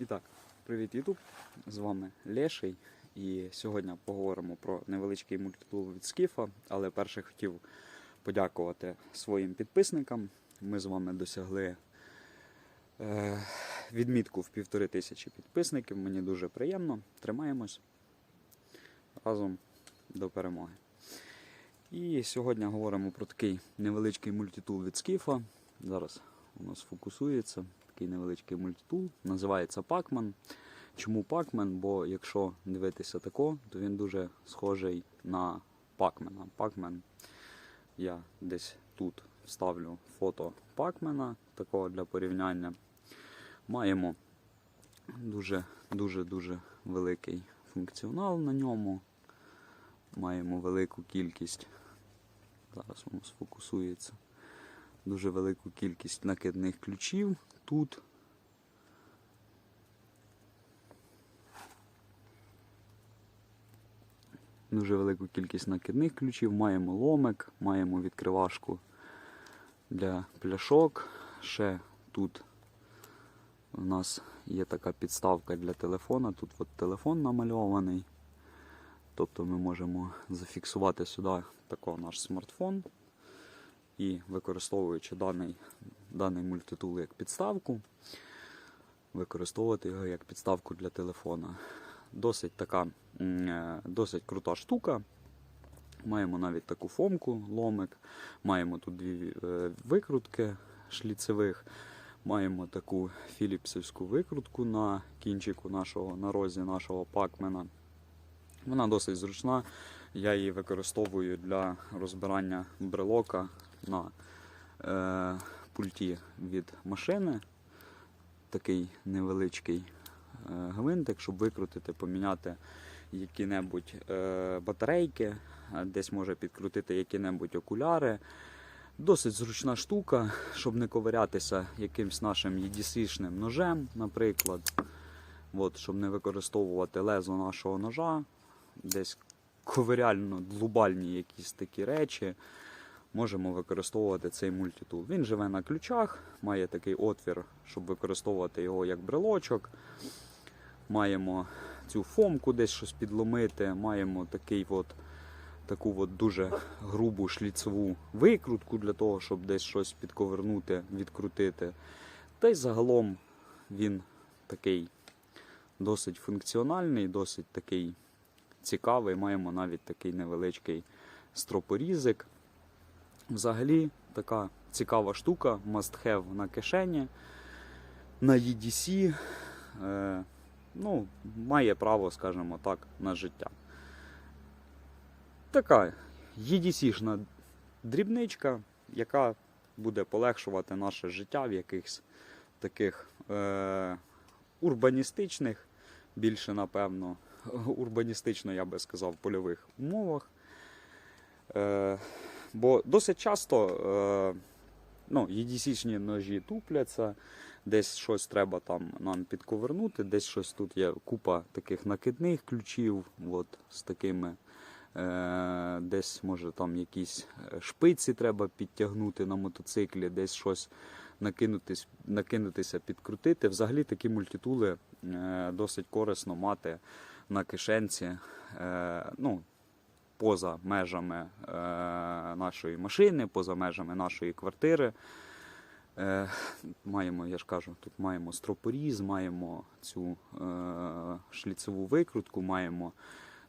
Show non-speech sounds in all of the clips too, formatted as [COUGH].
І так, привіт, Ютуб! З вами Леший. І сьогодні поговоримо про невеличкий мультитул від Скіфа. Але перше хотів подякувати своїм підписникам. Ми з вами досягли е, відмітку в півтори тисячі підписників. Мені дуже приємно. Тримаємось разом до перемоги. І сьогодні говоримо про такий невеличкий мультитул від Скіфа. Зараз у нас фокусується такий невеличкий мультитул. Називається Pacman. Чому Pacman? Бо якщо дивитися тако, то він дуже схожий на Pacman. Pacman я десь тут вставлю фото Pacman, такого для порівняння. Маємо дуже дуже дуже великий функціонал на ньому. Маємо велику кількість. Зараз воно сфокусується. Дуже велику кількість накидних ключів тут. Дуже велику кількість накидних ключів. Маємо ломик, маємо відкривашку для пляшок. Ще тут у нас є така підставка для телефона. Тут от телефон намальований. Тобто ми можемо зафіксувати сюди тако наш смартфон і використовуючи даний, даний мультитул як підставку, використовувати його як підставку для телефона. Досить така е, досить крута штука. Маємо навіть таку фомку, ломик, маємо тут дві е, викрутки шліцевих, маємо таку філіпсівську викрутку на кінчику нашого, на розі нашого пакмена. Вона досить зручна. Я її використовую для розбирання брелока на е, пульті від машини. Такий невеличкий е, гвинтик, щоб викрутити, поміняти які-небудь е, батарейки, е, десь може підкрутити які-небудь окуляри. Досить зручна штука, щоб не ковирятися якимсь нашим EDC-шним ножем, наприклад. От, щоб не використовувати лезо нашого ножа, десь ковиряльно глобальні якісь такі речі, можемо використовувати цей мультитул. Він живе на ключах, має такий отвір, щоб використовувати його як брелочок. Маємо цю фомку десь щось підломити, маємо такий от, таку от дуже грубу шліцеву викрутку для того, щоб десь щось підковернути, відкрутити. Та й загалом він такий досить функціональний, досить такий цікавий. Маємо навіть такий невеличкий стропорізик. Взагалі така цікава штука, must have на кишені. На EDC е, ну, має право, скажімо так, на життя. Така EDC-шна дрібничка, яка буде полегшувати наше життя в якихось таких е, урбаністичних, більше, напевно, урбаністично, я би сказав, польових умовах. Е, бо досить часто е, ну, EDC-шні ножі тупляться, десь щось треба там нам підковернути, десь щось тут є купа таких накидних ключів, от, з такими. Е, десь може там якісь е, шпиці треба підтягнути на мотоциклі, десь щось накинутись, накинутися, підкрутити. Взагалі такі мультитули досить корисно мати на кишенці. Ну, поза межами е, нашої машини, поза межами нашої квартири. Е, маємо, я ж кажу, тут маємо стропоріз, маємо цю е, шліцеву викрутку, маємо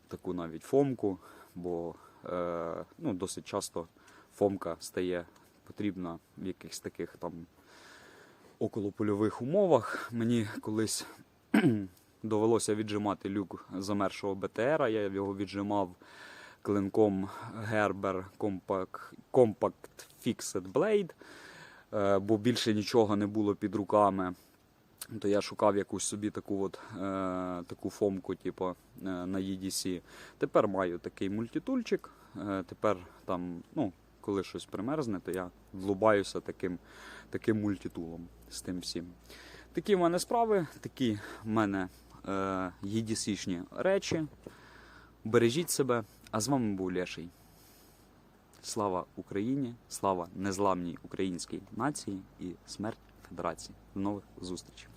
таку навіть фомку, бо е, ну, досить часто фомка стає потрібна в якихось таких там околопольових умовах. Мені колись [CLEARS THROAT] довелося віджимати люк замершого БТРа, я його віджимав клинком Gerber Compact, Fixed Blade, е, бо більше нічого не було під руками. То я шукав якусь собі таку от, е, таку фомку, типу, е, на EDC. Тепер маю такий мультитульчик. Е, тепер там, ну, коли щось примерзне, то я влубаюся таким, таким мультитулом з тим всім. Такі в мене справи, такі в мене е, EDC-шні речі. Бережіть себе, а з вами був Леший. Слава Україні, слава незламній українській нації і смерть Федерації. До нових зустрічей!